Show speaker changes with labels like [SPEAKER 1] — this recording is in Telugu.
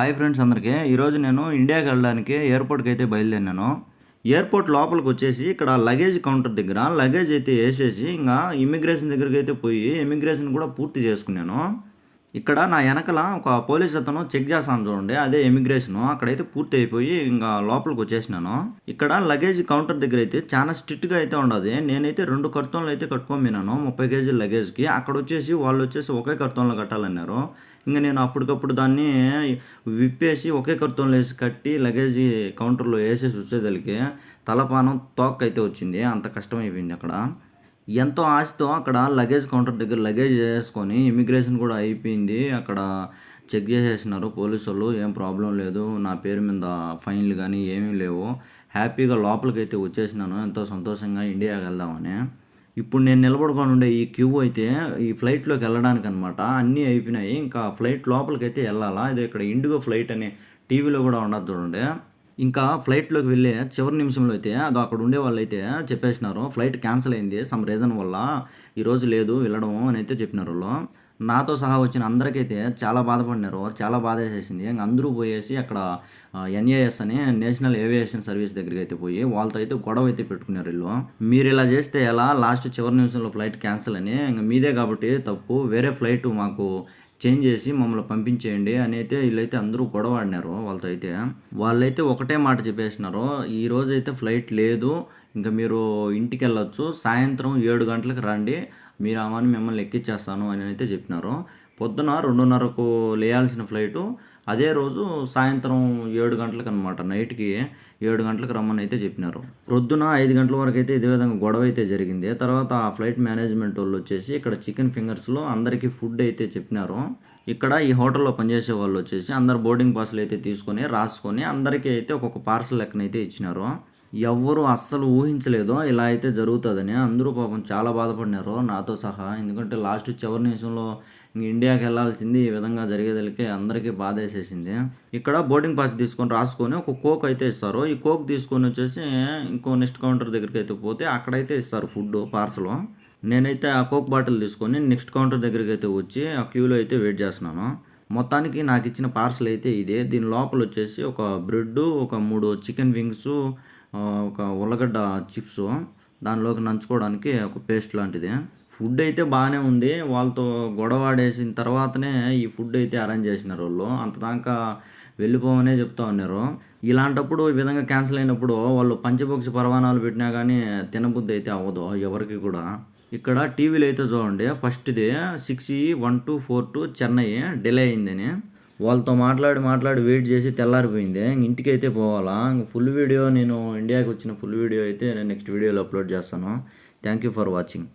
[SPEAKER 1] హాయ్ ఫ్రెండ్స్ అందరికీ. ఈరోజు నేను ఇండియాకి వెళ్ళడానికి ఎయిర్పోర్ట్కి అయితే బయలుదేరినాను. ఎయిర్పోర్ట్ లోపలికి వచ్చేసి ఇక్కడ లగేజ్ కౌంటర్ దగ్గర లగేజ్ అయితే వేసేసి ఇంకా ఇమిగ్రేషన్ దగ్గరికి అయితే పోయి ఇమిగ్రేషన్ కూడా పూర్తి చేసుకున్నాను. ఇక్కడ నా వెనకల ఒక పోలీస్ అతను చెక్ చేస్తాను చూడండి అదే ఇమిగ్రేషన్ అక్కడైతే పూర్తి అయిపోయి ఇంకా లోపలికి వచ్చేసినాను. ఇక్కడ లగేజ్ కౌంటర్ దగ్గర అయితే చాలా స్ట్రిక్ట్గా అయితే ఉండదు. నేనైతే రెండు కర్తూన్లు అయితే కట్టుకొని పోయినాను ముప్పై కేజీల లగేజ్కి అక్కడ వచ్చేసి వాళ్ళు వచ్చేసి ఒకే కర్తూన్లో కట్టాలన్నారు. ఇంకా నేను అప్పటికప్పుడు దాన్ని విప్పేసి ఒకే కర్తూన్లో వేసి కట్టి లగేజ్ కౌంటర్లో వేసేసి వచ్చేదలికి తలపానం తోక్ అయితే వచ్చింది. అంత కష్టమైపోయింది అక్కడ. ఎంతో ఆశతో అక్కడ లగేజ్ కౌంటర్ దగ్గర లగేజ్ వేసుకొని ఇమిగ్రేషన్ కూడా అయిపోయింది. అక్కడ చెక్ చేసేసినారు పోలీసు వాళ్ళు ఏం ప్రాబ్లం లేదు నా పేరు మీద ఫైన్లు కానీ ఏమీ లేవు. హ్యాపీగా లోపలికైతే వచ్చేసినాను ఎంతో సంతోషంగా ఇండియాకి వెళ్దామని. ఇప్పుడు నేను నిలబడుకొని ఉండే ఈ క్యూ అయితే ఈ ఫ్లైట్లోకి వెళ్ళడానికి అనమాట అన్నీ అయిపోయినాయి. ఇంకా ఫ్లైట్ లోపలికైతే వెళ్ళాలా? ఇది ఇక్కడ ఇండిగో ఫ్లైట్ అనే టీవీలో కూడా ఉండదు చూడండి. ఇంకా ఫ్లైట్లోకి వెళ్ళే చివరి నిమిషంలో అయితే అది అక్కడ ఉండే వాళ్ళు అయితే చెప్పేసినారు ఫ్లైట్ క్యాన్సిల్ అయింది సమ్ రీజన్ వల్ల ఈరోజు లేదు వెళ్ళడం అని అయితే చెప్పినారు వాళ్ళు. నాతో సహా వచ్చిన అందరికైతే చాలా బాధపడినారు చాలా బాధ వేసేసింది ఇంకా అందరూ పోయేసి అక్కడ ఎన్ఏఎస్ అని నేషనల్ ఏవియేషన్ సర్వీస్ దగ్గరికి అయితే పోయి వాళ్ళతో అయితే గొడవ అయితే పెట్టుకున్నారు వీళ్ళు. మీరు ఇలా చేస్తే ఎలా? లాస్ట్ చివరి నిమిషంలో ఫ్లైట్ క్యాన్సిల్ అని. ఇంకా మీదే కాబట్టి తప్పు వేరే ఫ్లైట్ మాకు చేంజ్ చేసి మమ్మల్ని పంపించేయండి అని అయితే వీళ్ళైతే అందరూ గొడవ ఆడినారు వాళ్ళతో అయితే. వాళ్ళైతే ఒకటే మాట చెప్పేసినారు ఈ రోజు అయితే ఫ్లైట్ లేదు ఇంకా మీరు ఇంటికి వెళ్ళొచ్చు సాయంత్రం ఏడు గంటలకు రండి మీరు అమ్మని మిమ్మల్ని ఎక్కిచ్చేస్తాను అని అయితే చెప్పినారు. పొద్దున రెండున్నరకు లేయాల్సిన ఫ్లైటు. అదే రోజు సాయంత్రం ఏడు గంటలకు అనమాట నైట్కి ఏడు గంటలకు రమ్మని అయితే చెప్పినారు. ప్రొద్దున ఐదు గంటల వరకు అయితే ఇదే విధంగా గొడవ అయితే జరిగింది. తర్వాత ఆ ఫ్లైట్ మేనేజ్మెంట్ వాళ్ళు వచ్చేసి ఇక్కడ చికెన్ ఫింగర్స్లో అందరికీ ఫుడ్ అయితే చెప్పినారు. ఇక్కడ ఈ హోటల్లో పనిచేసే వాళ్ళు వచ్చేసి అందరు బోర్డింగ్ పాస్లు అయితే తీసుకొని రాసుకొని అందరికీ అయితే ఒక్కొక్క పార్సల్ లెక్కనైతే ఇచ్చినారు. ఎవ్వరూ అస్సలు ఊహించలేదు ఇలా అయితే జరుగుతుందని. అందరూ పాపం చాలా బాధపడినారు నాతో సహా. ఎందుకంటే లాస్ట్ చివరి నిమిషంలో ఇంక ఇండియాకి వెళ్ళాల్సింది ఈ విధంగా జరిగేదలికే అందరికీ బాధ వేసేసింది ఇక్కడ బోర్డింగ్ పాస్ తీసుకొని రాసుకొని ఒక కోక్ అయితే ఇస్తారు. ఈ కోక్ తీసుకొని వచ్చేసి ఇంకో నెక్స్ట్ కౌంటర్ దగ్గరికి అయితే పోతే అక్కడైతే ఇస్తారు ఫుడ్ పార్సల్. నేనైతే ఆ కోక్ బాటిల్ తీసుకొని నెక్స్ట్ కౌంటర్ దగ్గరికి అయితే వచ్చి ఆ క్యూలో అయితే వెయిట్ చేస్తున్నాను. మొత్తానికి నాకు ఇచ్చిన పార్సల్ అయితే ఇదే. దీని లోపల వచ్చేసి ఒక బ్రెడ్ ఒక మూడు చికెన్ వింగ్స్ ఒక ఉల్లగడ్డ చిప్స్ దానిలోకి నంచుకోవడానికి ఒక పేస్ట్ లాంటిది. ఫుడ్ అయితే బాగానే ఉంది. వాళ్ళతో గొడవ ఆడేసిన తర్వాతనే ఈ ఫుడ్ అయితే అరేంజ్ చేసినారు వాళ్ళు. అంతదాకా వెళ్ళిపోమనే చెప్తా ఉన్నారు. ఇలాంటప్పుడు ఈ విధంగా క్యాన్సిల్ అయినప్పుడు వాళ్ళు పంచపక్షి పరవానాలు పెట్టినా కానీ తినబుద్ధి అయితే అవ్వదు ఎవరికి కూడా. ఇక్కడ టీవీలో అయితే చూడండి. ఫస్ట్ది six one two four two Chennai delay అయిందని. వాళ్ళతో మాట్లాడి మాట్లాడి వెయిట్ చేసి తెల్లారిపోయింది. ఇంటికి అయితే పోవాలా. ఫుల్ వీడియో నేను ఇండియాకి వచ్చిన ఫుల్ వీడియో అయితే నేను నెక్స్ట్ వీడియోలో అప్లోడ్ చేస్తాను. Thank you for watching